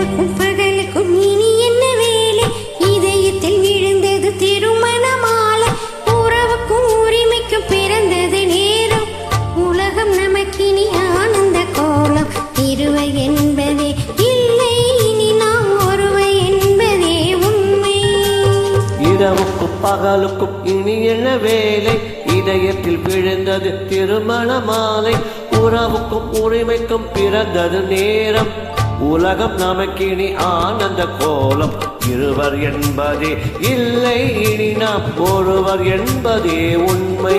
இரவுக்கும் பகலுக்கும் இனி என்ன வேலை? இதயத்தில் விழுந்தது திருமணமால. உறவுக்கும் உரிமைக்கும் பிறந்தது நேரம். உலகம் நமக்கினி ஆனந்த கோலம். திருவை என்பதே இல்லை இனி நாம் ஒருவை என்பதே உண்மை. இரவுக்கும் பகலுக்கும் இனி என்ன வேலை? இதயத்தில் விழுந்தது திருமண மாலை. உறவுக்கும் உரிமைக்கும் பிறந்தது நேரம். உலகம் நமக்கினி ஆனந்த கோலம். இருவர் என்பதே இல்லை இனி நாம் ஒருவர் என்பதே உண்மை.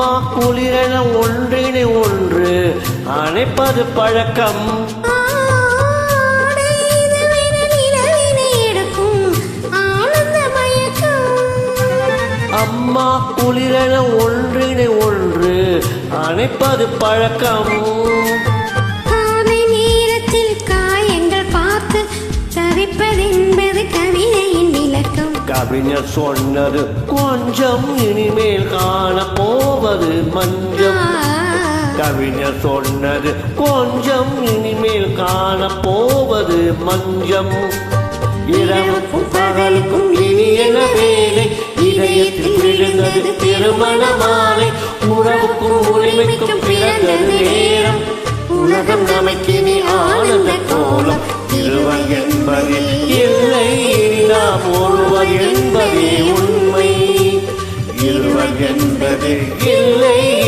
அம்மா குளிரென ஒன்றினை ஒன்று அணைப்பது பழக்கம். அம்மா குளிரென ஒன்றினை ஒன்று அணைப்பது பழக்கம். காலை நேரத்தில் காயங்கள் பார்த்து தவிப்பது என்பது கவிதை. கவிஞர் சொன்னது. கொஞ்சம் இனிமேல் காண போவது மஞ்சம். கவிஞர் சொன்னது கொஞ்சம் இனிமேல் காண போவது மஞ்சம். இரவுக்கும் பகலுக்கும் இனி என வேலை? இதயத்தில் விழுந்தது திருமண மாலை. உறவுக்கும் உரிமைக்கும் பிறந்தது நேரம். உலகம் நமக்கினி ஆனந்த கோலம். உண்மை. இருவர் என்பது இல்லை.